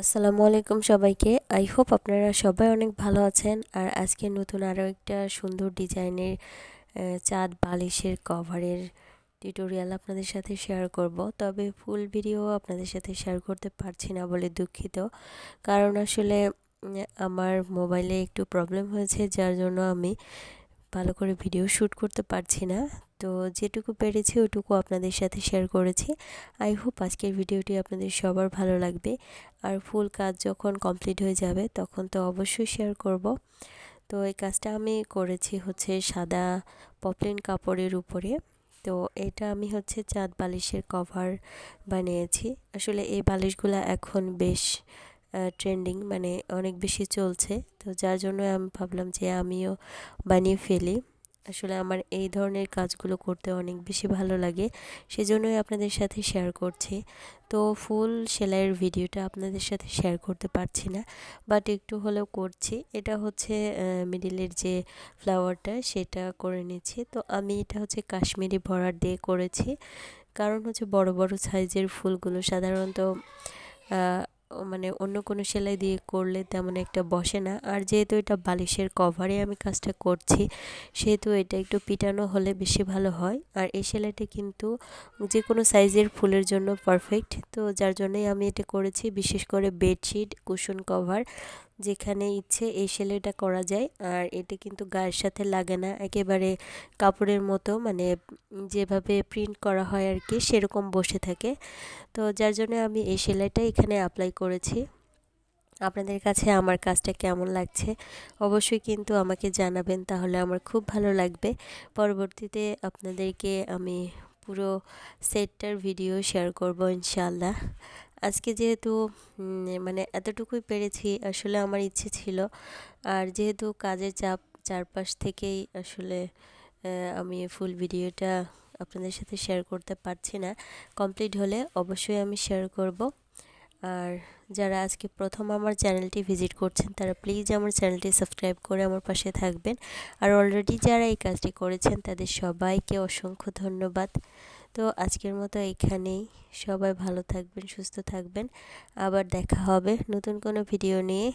আসসালামু আলাইকুম সবাইকে। আই হোপ আপনারা সবাই অনেক ভালো আছেন। আর আজকে নতুন আরও একটা সুন্দর ডিজাইনের চাঁদ বালিশের কভারের টিউটোরিয়াল আপনাদের সাথে শেয়ার করব। তবে ফুল ভিডিও আপনাদের সাথে শেয়ার করতে পারছি না বলে দুঃখিত। কারণ আসলে আমার মোবাইলে একটু প্রবলেম হয়েছে, যার জন্য আমি ভালো করে ভিডিও শ্যুট করতে পারছি না। তো যেটুকু পেরেছি ওটুকু আপনাদের সাথে শেয়ার করেছি। আই হোপ আজকের ভিডিওটি আপনাদের সবার ভালো লাগবে। আর ফুল কাজ যখন কমপ্লিট হয়ে যাবে, তখন তো অবশ্যই শেয়ার করব। তো এই কাজটা আমি করেছি হচ্ছে সাদা পপলিন কাপড়ের উপরে। তো এটা আমি হচ্ছে চাঁদ বালিশের কভার বানিয়েছি। আসলে এই বালিশগুলো এখন বেশ ট্রেন্ডিং মানে অনেক বেশি চলছে। তো যার জন্য আমি ভাবলাম যে আমিও বানিয়ে ফেলি। আসলে আমার এই ধরনের কাজগুলো করতে অনেক বেশি ভালো লাগে। সেজন্যই আপনাদের সাথে শেয়ার করছি। তো ফুল সেলাইয়ের ভিডিওটা আপনাদের সাথে শেয়ার করতে পারছি না। বাট একটু হলেও করছি। এটা হচ্ছে মিডিলের যে ফ্লাওয়ারটা সেটা করে নিচ্ছি। তো আমি এটা হচ্ছে কাশ্মীরি ভরার দিয়ে করেছি। কারণ হচ্ছে বড় বড় সাইজের ফুলগুলো সাধারণত মানে অন্য কোনো সেলাই দিয়ে করলে তেমন একটা বসে না। আর যেহেতু এটা বালিশের কভারে আমি কাজটা করছি, সেহেতু এটা একটু পিটানো হলে বেশি ভালো হয়। আর এই সেলাইটা কিন্তু যে কোনো সাইজের ফুলের জন্য পারফেক্ট তো যার জন্যই আমি এটা করেছি, বিশেষ করে বেডশিট কুশন কভার যেখানে ইচ্ছে এই সেলাইটা করা যায়। আর এটা কিন্তু গায়ের সাথে লাগে না। একেবারে কাপড়ের মতো মানে যেভাবে প্রিন্ট করা হয় আর কি, সেরকম বসে থাকে। তো যার জন্য আমি এই সেলাইটা এখানে অ্যাপ্লাই করেছি। আপনাদের কাছে আমার কাজটা কেমন লাগছে অবশ্যই কিন্তু আমাকে জানাবেন, তাহলে আমার খুব ভালো লাগবে। পরবর্তীতে আপনাদেরকে আমি পুরো সেটটার ভিডিও শেয়ার করব ইনশাল্লাহ আজকে যেহেতু মানে এতটুকুই পেরেছি, আসলে আমার ইচ্ছে ছিল। আর যেহেতু কাজের চাপ, চারপাশ থেকেই আসলে আমি ফুল ভিডিওটা আপনাদের সাথে শেয়ার করতে পারছি না। কমপ্লিট হলে অবশ্যই আমি শেয়ার করব। আর যারা আজকে প্রথম আমার চ্যানেলটি ভিজিট করছেন, তারা প্লিজ আমার চ্যানেলটি সাবস্ক্রাইব করে আমার পাশে থাকবেন। আর অলরেডি যারা এই কাজটি করেছেন, তাদের সবাইকে অসংখ্য ধন্যবাদ। তো আজকের মতো এখানেই। সবাই ভালো থাকবেন, সুস্থ থাকবেন। আবার দেখা হবে নতুন কোনো ভিডিও নিয়ে।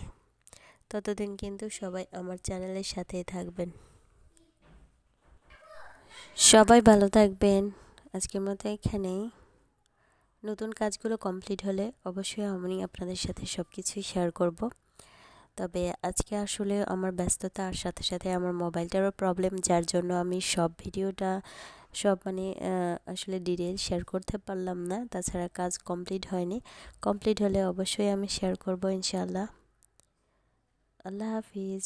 ততদিন কিন্তু সবাই আমার চ্যানেলের সাথেই থাকবেন। সবাই ভালো থাকবেন। আজকের মতো এখানেই। নতুন কাজগুলো কমপ্লিট হলে অবশ্যই আমি আপনাদের সাথে সব কিছুই শেয়ার করব। তবে আজকে আসলে আমার ব্যস্ততার সাথে সাথে আমার মোবাইলটারও প্রবলেম যার জন্য আমি সব ভিডিওটা সব মানে আসলে ডিটেল শেয়ার করতে পারলাম না। তাছাড়া কাজ কমপ্লিট হয়নি। কমপ্লিট হলে অবশ্যই আমি শেয়ার করব ইনশাআল্লাহ। আল্লাহ হাফিজ।